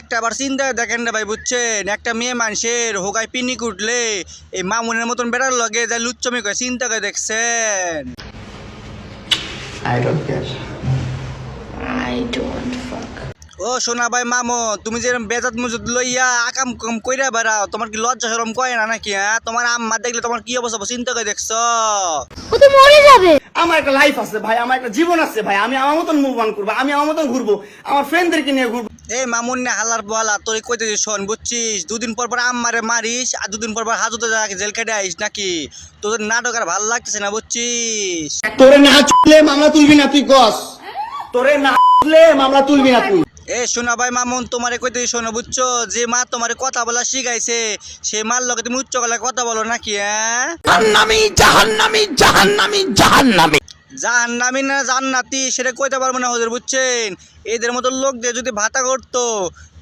একটা আবার চিন্তা দেখেন না ভাই বুঝছেন? একটা মেয়ে মানুষের হোগায় পিনি কুটলে এই মামুনের মতন বেড়ার লগে যা লুচ্চমি করে চিন্তা করে দেখছেন? I don't care. I don't fuck. ও সোনা ভাই মামো তুমি যে বেজাত মুজুদ লইয়া আকাম কম কইরা বেড়াও তোমার কি লজ্জা শরম কয় না নাকি হ্যাঁ? তোমার আম্মা দেখলে তোমার কি অবস্থা হবে চিন্তা করে দেখছ? ও তো মরে যাবে। আমার একটা লাইফ আছে ভাই আমার একটা জীবন আছে ভাই আমি আমার মতন মুভ অন করব আমি আমার মতন ঘুরবো আমার ফ্রেন্ডদেরকে নিয়ে ঘুরবো। এই মামুন না হালার বলা তোর কই যে শোন বুঝছিস? দুদিন পর পর আমারে মারিস আর দুদিন পর পর হাজতে যা জেল কেটে আইস নাকি? তোদের নাটক আর ভালো লাগতেছে না বুঝছিস? তোরে না চলে মামলা তুলবি না তুই কস তোরে না চলে মামলা তুলবি না তুই। এ শোনা ভাই মামুন তোমারে কইতে শোনো বুঝছ? যে মা তোমারে কথা বলা শিখাইছে সে মার লগে তুমি উচ্চ গলায় কথা বলো নাকি হ্যাঁ জাহান্নামি জাহান্নামি জাহান্নামি জাহান্নামি। জাহান্নামি না জান্নাতি সেটা কইতে পারব না হুজুর বুঝছেন? এদের মতো লোকদের যদি ভাতা করতো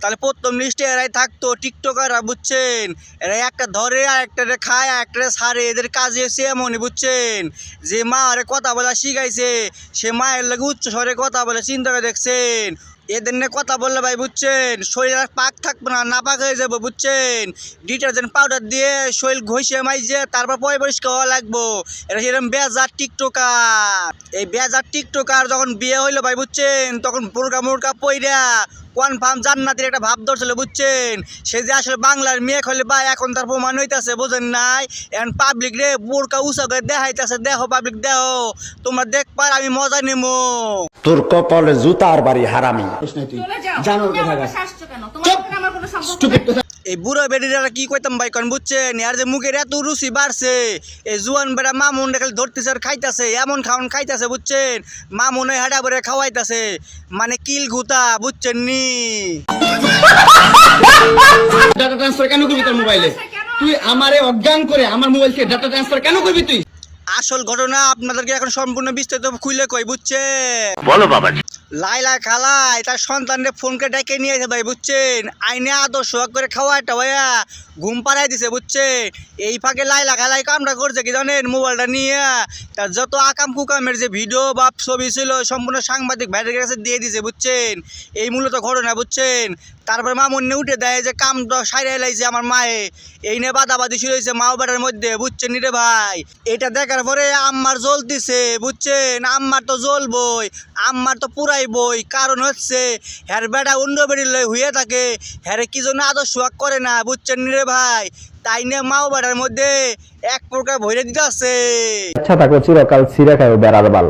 তাহলে প্রথম লিস্টে এরাই থাকতো টিকটকাররা বুঝছেন? এরা একটা ধরে আর একটা খায় আর একটা ছাড়ে এদের কাজে হচ্ছে এমনই বুঝছেন? যে মা আরে কথা বলা শিখাইছে সে মায়ের লাগে উচ্চ স্বরে কথা বলে চিন্তা করে দেখছেন। এদের নিয়ে কথা বললে ভাই, বুঝছেন? শরীর আর পাক থাকবে না না পাক হয়ে যাব, বুঝছেন? ডিটারজেন্ট পাউডার দিয়ে শরীর ঘষে মাইজে তারপর পয় পরিষ্কার হওয়া লাগবো। এটা সেরকম বেজার টিকটকার। এই বেজার টিকটকার যখন বিয়ে হইল ভাই, বুঝছেন? তখন বোরকা মোরকা পইরা কনফার্ম জান্নাতির একটা ভাব ধরছিল বুঝছেন? সে যে আসলে বাংলার মেয়ে হলে বা এখন তার প্রমাণ হইতেছে বোঝেন নাই? এখন পাবলিক রে বোরকা উষা করে দেখাইতেছে দেখো পাবলিক দেহ তোমরা দেখবার আমি মজা নেব তোর কপালে জুতার বাড়ি হারামি। জানো কেন? এই বুড়ো বেডিরা কি কইতাম ভাই কন বুঝছেন? আর যে মুখের এত রুচি বাড়ছে এই জুয়ান বেড়া মামুন খালি ধরতেছে আর খাইতাছে এমন খাওয়ান খাইতাছে বুঝছেন? মামুন ওই হাডা বেড়ে খাওয়াইতাছে মানে কিল গুতা বুঝছেন নি? ডাটা ট্রান্সফার কেন করবি তোর মোবাইলে তুই আমারে অজ্ঞান করে আমার মোবাইল থেকে ডাটা ট্রান্সফার কেন করবি তুই? আসল ঘটনা আপনাদেরকে এখন সম্পূর্ণ বিস্তারিত খুলে কই বুঝছেন? বলো বাবা লাইলা খালাই তার সন্তানরে ফোনকে ডেকে নিয়ে নিয়েছে ভাই, বুঝছেন? আইনে আদর্শ করে খাওয়া টাওয়া ঘুম পাড়াই দিছে, বুঝছেন? এই ফাঁকে লাইলা খালাই কামটা করছে কি জানেন? মোবাইলটা নিয়ে যত আকাম কুকামের যে ভিডিও বা ছবি ছিল, সম্পূর্ণ সাংবাদিক ভাইদের কাছে দিয়ে দিছে, বুঝছেন? এই মূলত ঘটনা, বুঝছেন? তারপরে মামুন নিয়ে উঠে দেয় যে, কাম সাইরে লাইছে আমার মায়ে। এই নিয়ে বাদাবাদি শুরু হয়েছে মা বেটার মধ্যে, বুঝছেন রে ভাই? এটা দেখার পরে আম্মার জল জ্বলতিছে বুঝছেন? আম্মার তো জ্বলবই আম্মার তো পুরাই বই। কারণ হচ্ছে, হ্যার বেটা অন্য বেড়ি লয় হয়ে থাকে, হ্যারে কি জন্য আদর্শ করে না, বুঝছেন রে ভাই? তাই মধ্যে এক প্রকার দিতে আচ্ছা থাকো চিরকাল ছিঁড়ে খাই বেড়ার বাল।